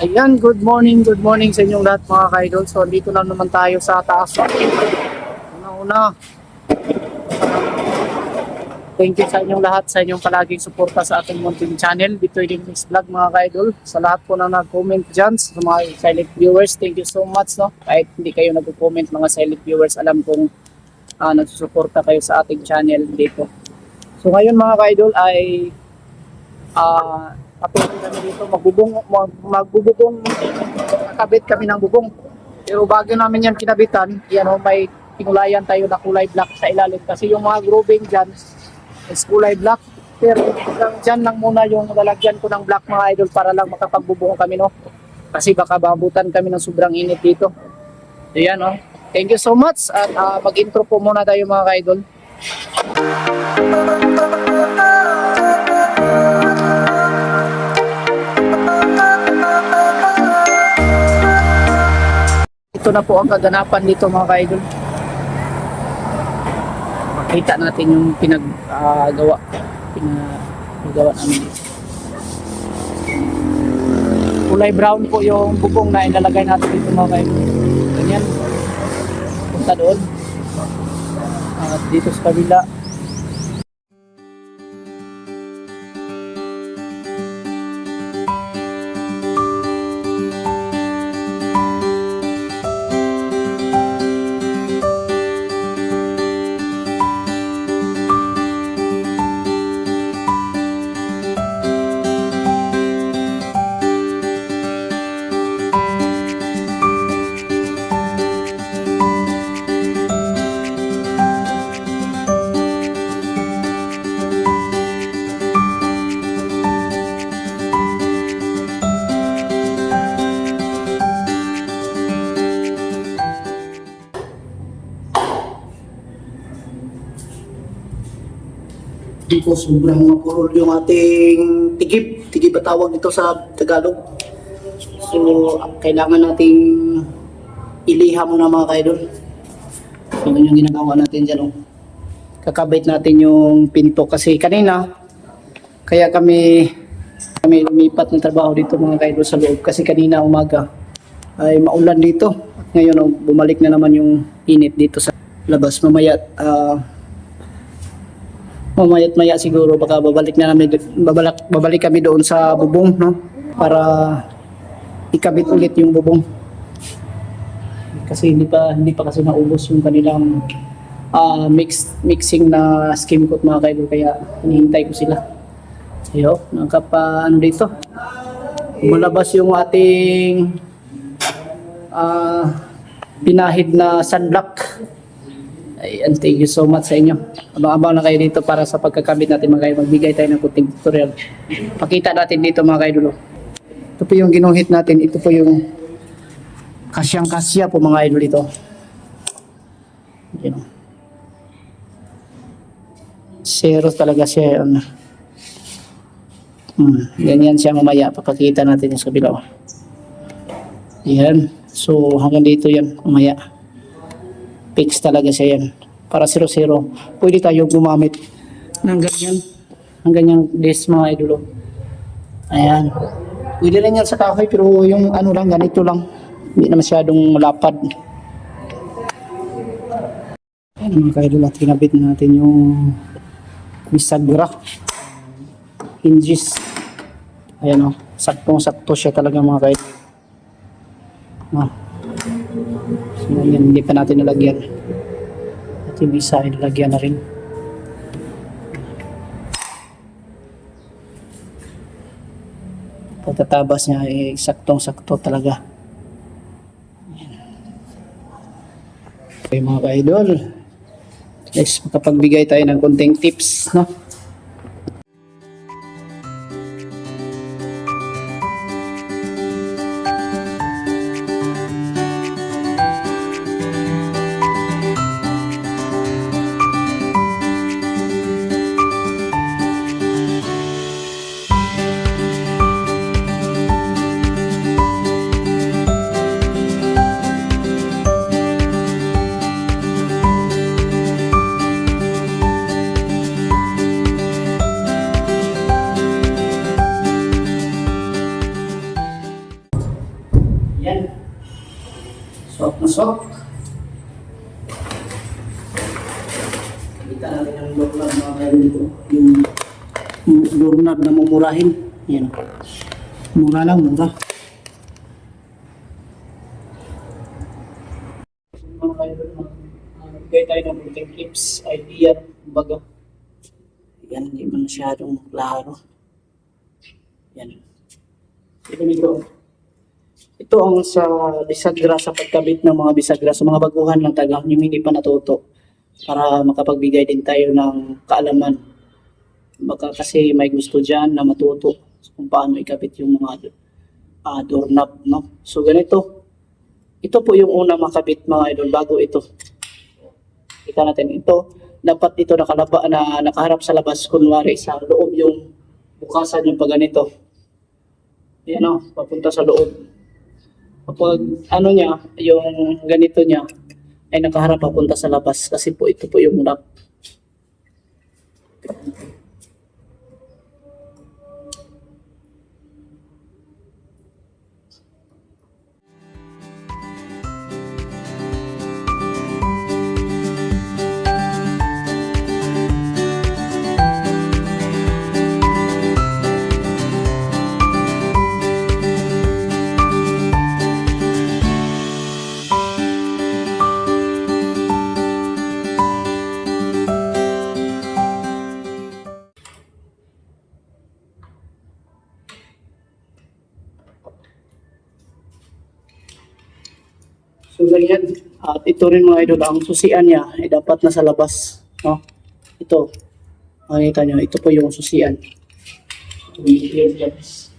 Ayan, good morning, good morning sa inyong lahat mga kaidol. So, dito na naman tayo sa taas. Una-una, thank you sa inyong lahat sa inyong palaging suporta sa ating munting channel, Bitoy Mix Vlog mga kaidol. Sa lahat po na nag-comment dyan, sa mga silent viewers, thank you so much. No? Kahit hindi kayo nag-comment mga silent viewers, alam kong uh, nagsusuporta kayo sa ating channel dito. So ngayon mga kaidol ay ah patuloy kami dito magbubong mag, magbububong kami ng bubong. Pero bago namin yan kinabitan yan o may pinulayan tayo na kulay black sa ilalim. Kasi yung mga grooving dyan is kulay black. Pero hanggang dyan lang muna yung lalagyan ko ng black mga idol para lang makapagbubong kami no? Kasi baka babutan kami ng sobrang init dito. So yan o thank you so much. At ah, mag-intro po muna tayo mga idol Ito na po ang kaganapan dito mga ka-idol. Makita natin yung pinag-gawa. pinagawa namin dito. Kulay brown po yung bubong na ilalagay natin dito mga ka-idol. Ganyan. Punta doon. At dito sa kabila. Dito sobrang mapurol yung ating tigib. Tigib ang tawag dito sa Tagalog. So, kailangan nating iliha muna mga kaidol. So, yun yung ginagawa natin dyan. Oh. Kakabit natin yung pinto kasi kanina, kaya kami kami lumipat ng trabaho dito mga kaidol sa loob kasi kanina umaga ay maulan dito. Ngayon oh, bumalik na naman yung init dito sa labas. Mamaya ah, mamaya't maya siguro baka babalik na namin babalik, babalik kami doon sa bubong no? Para ikabit ulit yung bubong. Kasi hindi pa hindi pa kasi naubos yung kanilang ah, mix mixing na skim coat mga kaidol kaya hinihintay ko sila. Ayo nakapa ano dito? Malabas yung ating ah, pinahid na sunblock Ayan, thank you so much sa inyo. Abang-abang na kayo dito para sa pagkakabit natin mga kayo. Magbigay tayo ng kunting tutorial. Pakita natin dito mga kayo dulo. Ito po yung ginuhit natin. Ito po yung kasyang-kasya po mga idol ito. Yan. Zero talaga siya. Ano. Hmm, ganyan siya mamaya. Papakita natin yung sa bilaw. Yan. So hanggang dito yan mamaya fix talaga siya yan. Para 0-0. Pwede tayo gumamit ng ganyan. Ng ganyang disc mga idolo. Ayan. Pwede rin yan sa kahoy pero yung ano lang, ganito lang. Hindi na masyadong malapad. Ayan mga kaidol at natin yung bisagra. Hinges. Ayan o. Saktong-sakto siya talaga mga kaidol. Ah. So, yan, hindi pa natin nalagyan. At yung isa ay nalagyan na rin. Pagtatabas niya ay saktong-sakto talaga. Okay mga ka-idol. Let's makapagbigay tayo ng konting tips, no? Swak na swak. Kita natin ang doorknob mga kaidol dito. Yung doorknob na mumurahin. Yan. Mura lang, mura. Mga kaidol, bigay tayo ng konting clips, idea, baga. Yan, hindi masyadong klaro. Yan. Ito nito. Ito ang sa bisagra sa pagkabit ng mga bisagra sa mga baguhan ng taga yung hindi pa natuto para makapagbigay din tayo ng kaalaman. Baka kasi may gusto dyan na matuto kung paano ikabit yung mga uh, doorknob, no? So ganito. Ito po yung una makabit mga idol bago ito. Kita natin ito. Dapat ito nakalaba na nakaharap sa labas kunwari sa loob yung bukasan yung pag ganito. Yan o, papunta sa loob. Kapag ano niya, yung ganito niya, ay nakaharap papunta sa labas kasi po ito po yung lock. At ito rin mga idol, ang susian niya ay dapat nasa labas. No? Ito. Makikita niyo, ito po yung susian. Yung labas.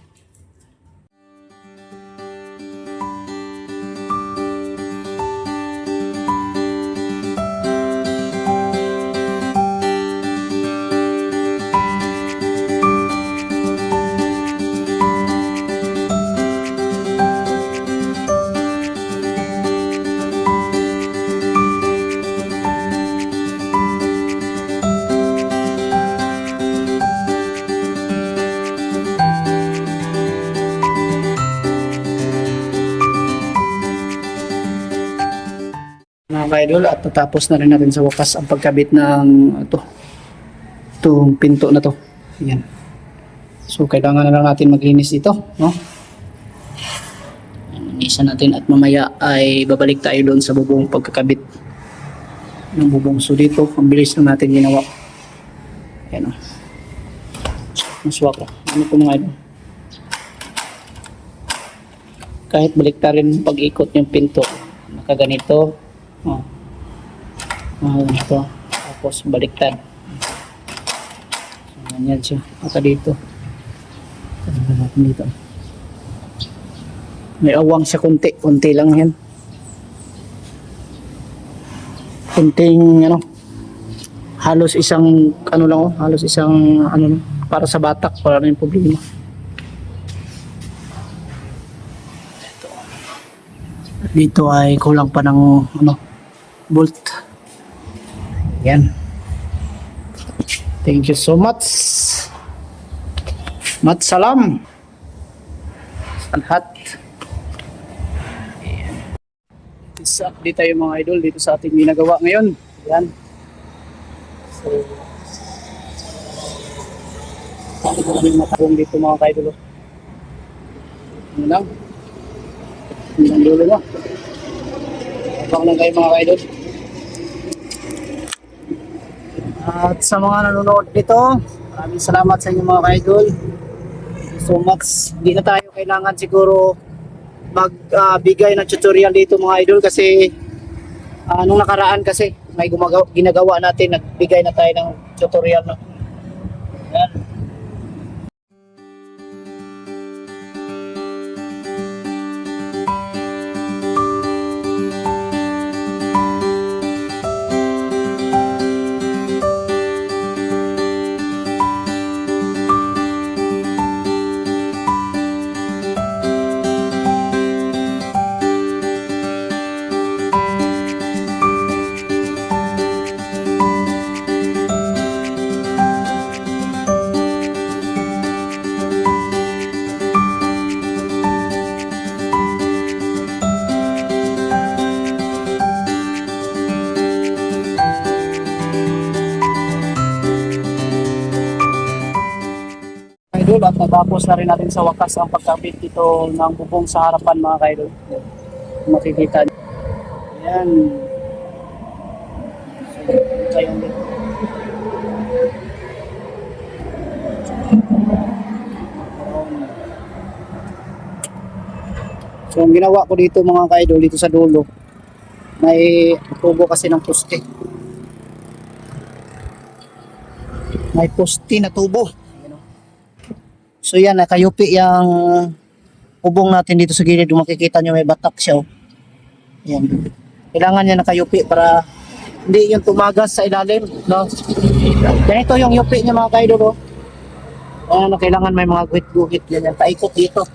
Mga ka-idol at natapos na rin natin sa wakas ang pagkabit ng ito itong pinto na to. Yan so kailangan na lang natin maglinis ito no? Linisan natin at mamaya ay babalik tayo doon sa bubong pagkakabit ng bubong. So dito ang bilis na natin ginawa. Yan o maswak ko ano po mga idol? Kahit baliktarin pag-ikot yung pinto nakaganito Oh. Ah, ito. Tapos baliktad. So, ganyan siya. Maka dito. Tignan natin dito. May awang siya kunti. Kunti lang yan. Kunting ano. Halos isang ano lang oh. Halos isang ano para sa batak. Para na yung problema. Dito ay kulang pa ng ano bolt. Yan. Thank you so much. Mat salam. Sa lahat. Ayan. Isa update tayo mga idol dito sa ating ginagawa ngayon. Yan. So, Bakit ko kami matapong dito mga idol? oh. Ano lang? Ano lang dulo mo? Abang lang kayo mga idol. At sa mga nanonood nito, maraming salamat sa inyo mga idol. So much, hindi na tayo kailangan siguro magbigay ng tutorial dito mga idol kasi ah, nung nakaraan kasi may gumagawa, ginagawa natin, nagbigay na tayo ng tutorial. No? Yan. Natapos na rin natin sa wakas ang pagkabit dito ng bubong sa harapan mga kaidol. Makikita niyo. Ayan. So, dito. So, ang ginawa ko dito mga kaidol, dito sa dulo, may tubo kasi ng poste. May poste na tubo. So yan, nakayupi yung ubong natin dito sa gilid. Kung makikita nyo, may batak siya. Oh. Yan. Kailangan niya nakayupi para hindi yung tumagas sa ilalim. No? Ganito yung yupi niya mga kaidol. Oh. Ayan, kailangan may mga guhit-guhit. Yan, yan. Paikot dito.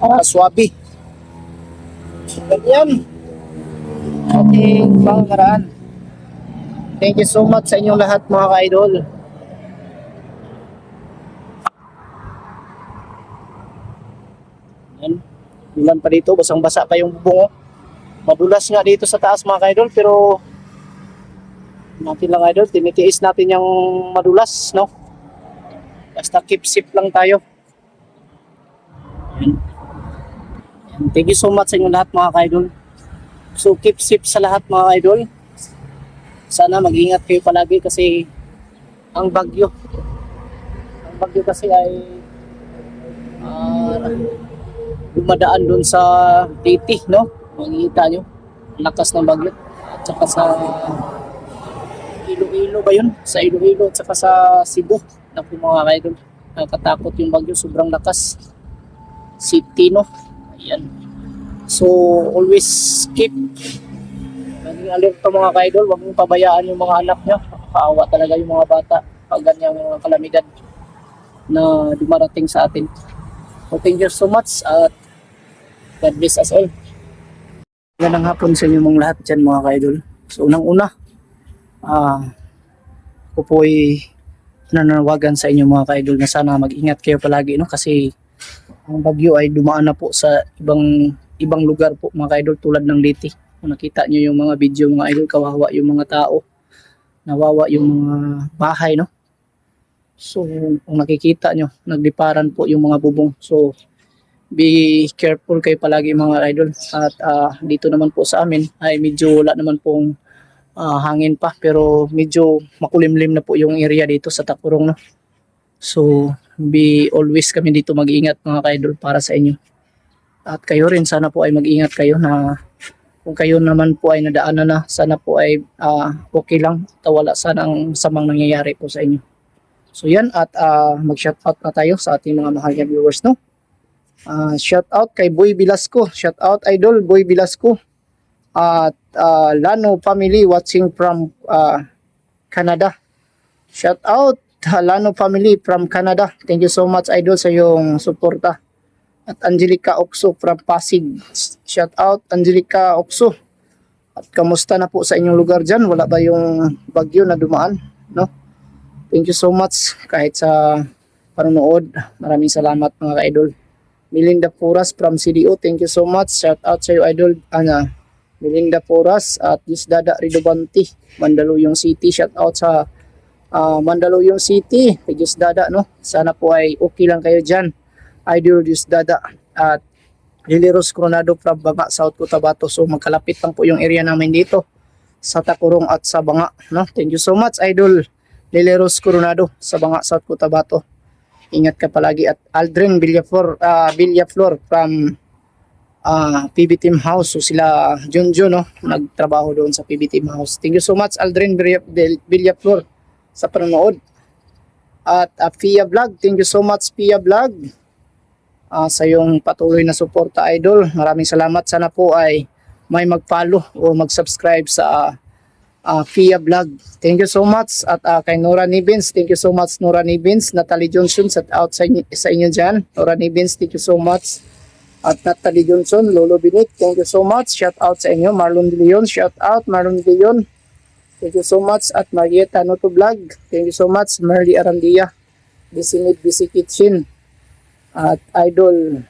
Para swabe. So, ganyan. Ating pangaraan. Thank you so much sa inyong lahat mga ka-idol. Yan. Ulan pa dito, basang-basa pa yung bubong. oh. Madulas nga dito sa taas mga ka-idol, pero natin lang idol, tinitiis natin yung madulas, no? Basta keep safe lang tayo. Thank you so much sa inyo lahat mga ka-idol. So keep safe sa lahat mga ka-idol. Sana mag-ingat kayo palagi kasi ang bagyo. Ang bagyo kasi ay ah, dumadaan doon sa Titi, no? Makikita nyo. Lakas ng bagyo. At saka sa Iloilo ba yun? Sa Iloilo at saka sa Cebu. Naku mga kaidol. Nakakatakot yung bagyo. Sobrang lakas. City, no? Ayan. So, always keep Naging alert pa mga kaidol, huwag mong pabayaan yung mga anak nyo. Nakakaawa talaga yung mga bata pag ganyang mga kalamidad na dumarating sa atin. So thank you so much at God bless us all. Magandang hapon sa inyo mga lahat dyan mga kaidol. So unang-una, ah ako po ay nananawagan sa inyo mga kaidol na sana mag-ingat kayo palagi no kasi ang bagyo ay dumaan na po sa ibang ibang lugar po mga kaidol tulad ng Liti. Kung nakita nyo yung mga video mga idol, kawawa yung mga tao. Nawawa yung mga bahay, no? So, kung nakikita nyo, nagliparan po yung mga bubong. So, be careful kayo palagi mga idol. At ah, dito naman po sa amin ay medyo wala naman pong ah, hangin pa. Pero medyo makulimlim na po yung area dito sa Takurong, no? So, be always kami dito mag-ingat mga idol para sa inyo. At kayo rin, sana po ay mag-ingat kayo na kung kayo naman po ay nadaanan na, sana po ay ah, okay lang. Tawala sana ang samang nangyayari po sa inyo. So yan, at ah, mag-shoutout na tayo sa ating mga mahal na viewers, no? Ah, shoutout kay Boy Velasco. Shoutout Idol Boy Velasco. At ah, Lano family watching from ah, Canada. Shoutout Lano family from Canada. Thank you so much Idol sa iyong suporta at Angelica Okso from Pasig. Shout out Angelica Okso. At kamusta na po sa inyong lugar dyan? Wala ba yung bagyo na dumaan? No? Thank you so much kahit sa panonood. Maraming salamat mga ka-idol. Melinda Puras from CDO. Thank you so much. Shout out sa iyo idol. Ana, Melinda Puras at Yusdada Ridobanti. Mandaluyong City. Shout out sa ah, Mandaluyong City. Kay Yusdada no. Sana po ay okay lang kayo dyan. Idol Diyos Dada at Liliros Coronado from Banga, South Cotabato. So magkalapit lang po yung area namin dito sa Takurong at sa Banga. No? Thank you so much Idol Liliros Coronado sa Banga, South Cotabato. Ingat ka palagi at Aldrin Villaflor, uh, Villaflor from uh, PB Team House. So sila Junjun no? nagtrabaho doon sa PB Team House. Thank you so much Aldrin Villa- Villaflor sa panonood. At uh, Pia Vlog, thank you so much Pia Vlog ah, sa iyong patuloy na suporta idol. Maraming salamat. Sana po ay may mag-follow o mag-subscribe sa ah, Fia Vlog. Thank you so much. At ah, kay Nora Nibins, thank you so much Nora Nibins. Natalie Johnson, shout out sa inyo, sa inyo dyan. Nora Nibins, thank you so much. At Natalie Johnson, Lolo Binik, thank you so much. Shout out sa inyo. Marlon De Leon, shout out. Marlon De Leon, thank you so much. At Marietta Noto Vlog, thank you so much. Merly Arandia, Busy Meat, Busy Kitchen at Idol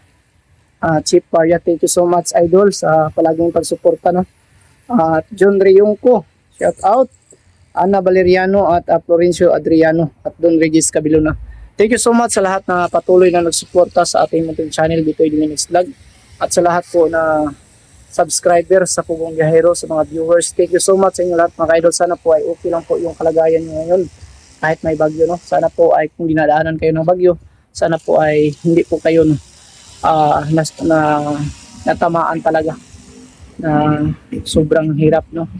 ah Chief Paria, thank you so much Idol sa palaging pagsuporta no. At John Reyongko, shout out. Ana Valeriano at ah, Florencio Adriano at Don Regis Cabilona. Thank you so much sa lahat na patuloy na nagsuporta sa ating munting channel dito in Minutes Vlog at sa lahat po na subscriber sa Pugong Biyahero, sa mga viewers. Thank you so much sa inyo lahat mga idol. Sana po ay okay lang po yung kalagayan nyo ngayon kahit may bagyo. No? Sana po ay kung dinadaanan kayo ng bagyo, sana po ay hindi po kayo ah, na, na natamaan talaga na sobrang hirap. No?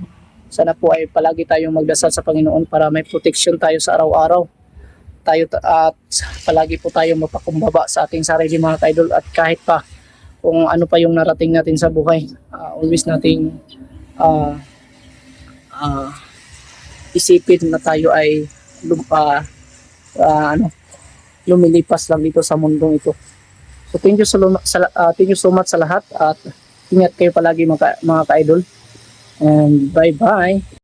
Sana po ay palagi tayong magdasal sa Panginoon para may protection tayo sa araw-araw. Tayo ta- at palagi po tayo mapakumbaba sa ating sarili mga kaidol. At kahit pa kung ano pa yung narating natin sa buhay ah, always nating ah, ah, isipin na tayo ay ah, ah, ano lumilipas lang dito sa mundong ito. So thank you so, ah, thank you so much sa lahat at ingat kayo palagi mga, mga kaidol And bye-bye.